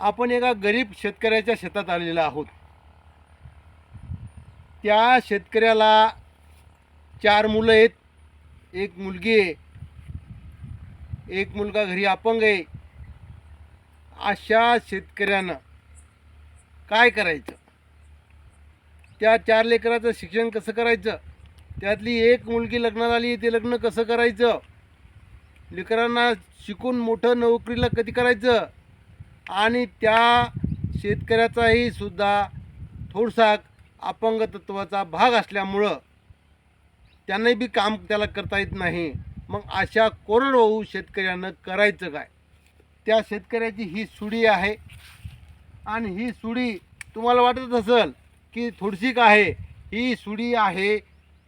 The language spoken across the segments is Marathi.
आपण एका गरीब शेतकऱ्याच्या शेतात आलेलो आहोत. त्या शेतकऱ्याला चार मुलं आहेत. एक मुलगी आहे. एक मुलगा घरी अपंग आहे. अशा शेतकऱ्यानं काय करायचं? त्या चार लेकराचं शिक्षण कसं करायचं? त्यातली एक मुलगी लग्नाला आली ते लग्न कसं करायचं? लेकरांना शिकून मोठं नोकरीला कधी करायचं? आणि त्या शेतकऱ्याचाही सुद्धा थोडसा अपंग तत्वाचा भाग असल्यामुळं त्यांनाही बी काम त्याला करता येत नाही. मग अशा कोरडवाहू शेतकऱ्यानं करायचं काय? त्या शेतकऱ्याची ही सुडी आहे. आणि ही सुडी तुम्हाला वाटत असेल की थोडीशी का आहे? ही सुडी आहे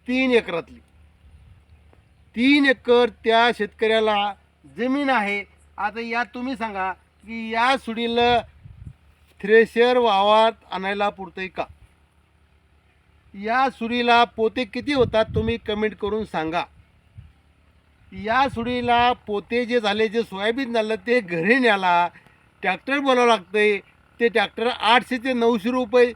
तीन एकरातली. तीन एकर त्या शेतकऱ्याला जमीन आहे. आता या तुम्ही सांगा की या सुडीला थ्रेशर वावात आणायला पुरतंय का? या सुडीला पोते किती होतात तुम्ही कमेंट करून सांगा. या सुडीला पोते जे झाले जे सोयाबीन झालं ते घरी न्याला ट्रॅक्टर बोलावं लागतंय. ते ट्रॅक्टर आठशे ते नऊशे रुपये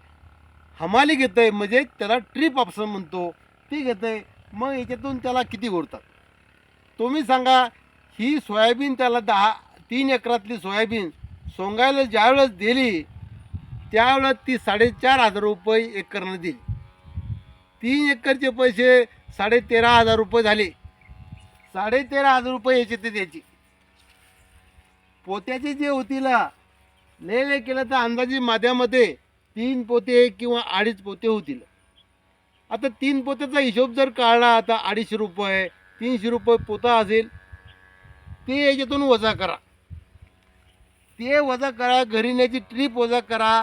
हमाली घेतं आहे म्हणजे त्याला ट्रिप ऑप्शन म्हणतो. ते घेतं आहे मग याच्यातून त्याला किती उरतात? तुम्ही सांगा ही सोयाबीन त्याला दहा तीन एकरातली सोयाबीन सोंगायला ज्यावेळेस दिली त्यावेळेस ती साडेचार हजार रुपये एकरनं दिली. तीन एकरचे पैसे साडेतेरा हजार रुपये झाले. साडेतेरा हजार रुपये याचे ते त्याची पोत्याचे जे होतीला लय लय केलं तर अंदाजे माझ्यामध्ये तीन पोते किंवा अडीच पोते होतील. आता तीन पोत्याचा हिशोब जर काढला आता अडीचशे रुपये तीनशे रुपये पोता असेल. ते याच्यातून वजा करा. ते वजा करा घरी न्यायची ट्रीप वजा करा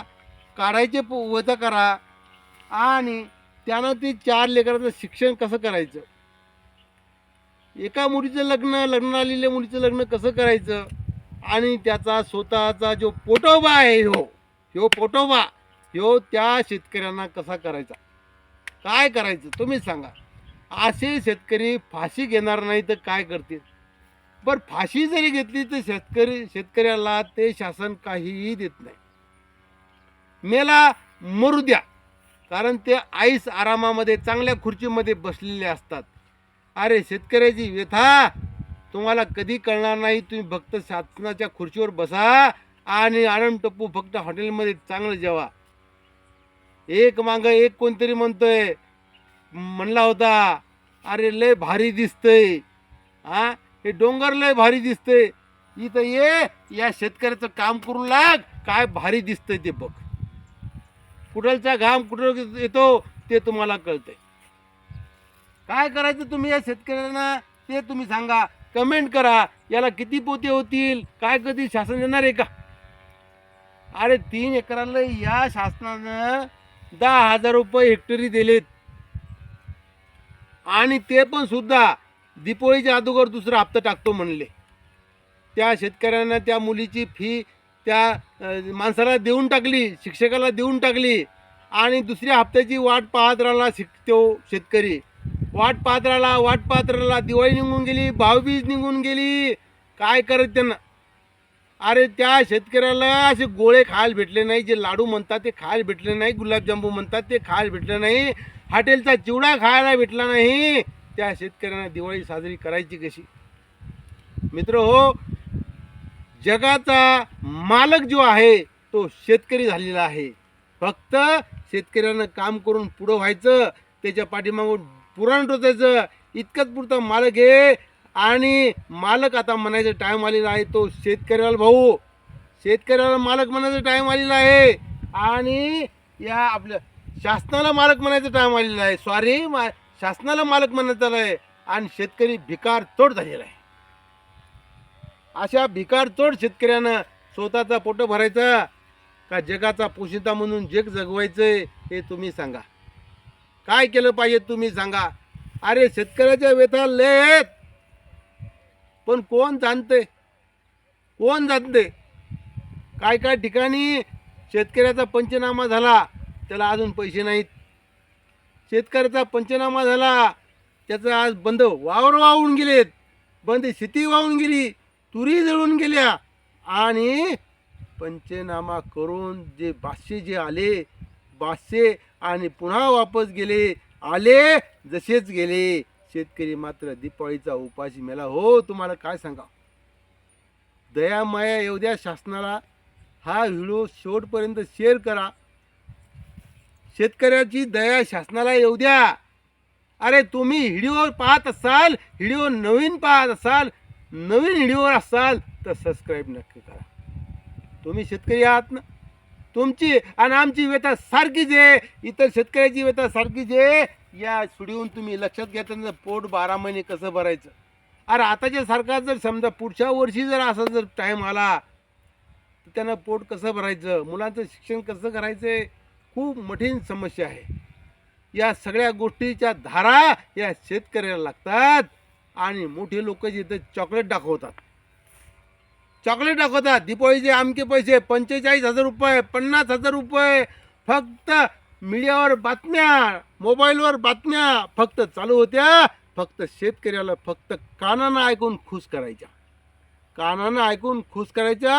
काढायचे पो वजा करा. आणि त्यानं ते चार लेकराचं शिक्षण कसं करायचं? एका मुलीचं लग्न लग्न आलेल्या मुलीचं लग्न कसं करायचं? आणि त्याचा स्वतःचा जो पोटोबा आहे हो ह्यो पोटोबा ह्यो त्या शेतकऱ्यांना कसा करायचा? काय करायचं? तुम्ही सांगा. असे शेतकरी फाशी घेणार नाही तर काय करतील? बरं फाशी जरी घेतली तर शेतकरी शेतकऱ्याला ते शासन काहीही देत नाही. मेला मरू द्या कारण ते आईस आरामामध्ये चांगल्या खुर्चीमध्ये बसलेले असतात. अरे शेतकऱ्याची व्यथा! तुम्हाला कधी कळणार नाही तुम्ही फक्त शासनाच्या खुर्चीवर बसा आणि आनंद टप्पू फक्त हॉटेलमध्ये चांगलं जेवा. एक मागं एक कोणतरी म्हणतोय म्हणला होता अरे लय भारी दिसतंय. हा हे डोंगर लय भारी दिसतंय. इथं ये या शेतकऱ्याचं काम करू लाग काय भारी दिसतंय ते बघ. कुठलचा घाम कुठं येतो ते तुम्हाला कळतंय. काय करायचं तुम्ही या शेतकऱ्यांना? ते तुम्ही सांगा. कमेंट करा याला किती पोते होतील? काय कधी शासन देणार आहे का? अरे तीन एकराला या शासनानं दहा हजार रुपये हेक्टरी दिलेत. आणि ते पण सुद्धा दीपोळीच्या अगोदर दुसरा हप्ता टाकतो म्हणले. त्या शेतकऱ्यांना त्या मुलीची फी त्या माणसाला देऊन टाकली शिक्षकाला देऊन टाकली आणि दुसऱ्या हप्त्याची वाट पाहत राहिला शिक तो शेतकरी. वाट पाहत राहिला वाट पाहत राहिला दिवाळी निघून गेली भाऊबीज निघून गेली. काय करत त्यांना? अरे त्या शेतकऱ्याला असे गोळे खायला भेटले नाही जे लाडू म्हणतात ते खायला भेटले नाही गुलाबजांबू म्हणतात ते खायला भेटलं नाही हॉटेलचा चिवडा खायला भेटला नाही. त्या शेतकऱ्यांना दिवाळी साजरी करायची कशी? मित्र हो जगाचा मालक जो आहे तो शेतकरी झालेला आहे. फक्त शेतकऱ्यानं काम करून पुढं व्हायचं त्याच्या पाठीमागून पुराण टोचायचं इतकंच पुरतं मालक आहे आणि मालक आता म्हणायचं टाईम आलेला आहे तो शेतकऱ्याला भाऊ. शेतकऱ्याला मालक म्हणायचं टाईम आलेला आहे. आणि या आपल्या शासनाला मालक म्हणायचं टाईम आलेला आहे. सॉरी मा शासनाला मालक म्हणायचं आहे आणि शेतकरी भिकार तोड झालेला आहे. अशा भिकार तोड शेतकऱ्यानं स्वतःचा पोट भरायचा का जगाचा पोषिता म्हणून जग जगवायचंय हे तुम्ही सांगा. काय केलं पाहिजे तुम्ही सांगा. अरे शेतकऱ्याच्या व्यथा लेत पण कोण जाणते? कोण जाणते? काय काय ठिकाणी शेतकऱ्याचा पंचनामा झाला त्याला अजून पैसे नाहीत. शेतकऱ्याचा पंचनामा झाला त्याचा आज बंद वावर वाहून गेलेत. बंद शेती वाहून गेली तुरी जळून गेल्या. आणि पंचनामा करून जे बादशे जे आले बादशे आणि पुन्हा वापस गेले आले जसेच गेले. शेतकरी मात्र दीपावलीचा उपाशी मेला. हो तुम्हाला काय सांगा दयामाया माया द्या शासनाला. हा व्हिडिओ शेवटपर्यंत शेअर करा. शेतकऱ्याची दया शासनाला येऊ द्या. अरे तुम्ही व्हिडिओ पाहत असाल व्हिडिओ नवीन पाहत असाल नवीन व्हिडिओवर असाल तर सबस्क्राईब नक्की करा. तुम्ही शेतकरी आहात ना? तुमची आणि आमची व्यथा सारखीच आहे. इतर शेतकऱ्याची व्यथा सारखीच आहे. या सुडीहून तुम्ही लक्षात घेताना पोट बारा महिने कसं भरायचं? अरे आताच्या सरकार जर समजा पुढच्या वर्षी जर असा जर टाईम आला तर त्यांना पोट कसं भरायचं? मुलांचं शिक्षण कसं करायचं खूप मोठी समस्या आहे. या सगळ्या गोष्टीच्या धारा या शेतकऱ्याला लागतात आणि मोठे लोक जिथे चॉकलेट दाखवतात. चॉकलेट दाखवतात. दीपावलीचे आमके पैसे पंचेचाळीस हजार रुपये पन्नास हजार रुपये फक्त मीडियावर बातम्या मोबाईलवर बातम्या फक्त चालू होत्या. फक्त शेतकऱ्याला फक्त कानानं ऐकून खुश करायच्या. कानानं ऐकून खुश करायच्या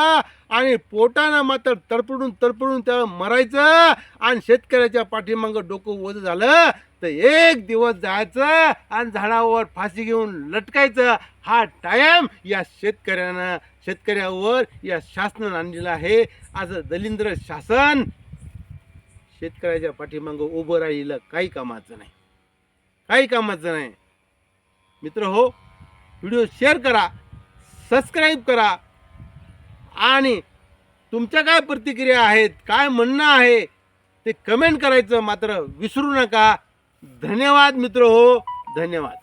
आणि पोटानं मात्र तडपडून तडपडून त्या मरायचं आणि शेतकऱ्याच्या पाठीमागं डोकं ओझ झालं तर एक दिवस जायचं आणि झाडावर फाशी घेऊन लटकायचं. हा टायम या शेतकऱ्यानं शेतकऱ्यावर या शासनानं आणलेला आहे. आज दलिंद्र शासन शेतकऱ्याच्या पाठीमागं उभं राहिलं. काही कामाचं नाही. काही कामाचं नाही. मित्र हो व्हिडिओ शेअर करा. सबस्क्राईब करा. आणि तुमच्या काय प्रतिक्रिया आहेत काय म्हणणं आहे ते कमेंट करायचं मात्र विसरू नका. धन्यवाद मित्र हो धन्यवाद.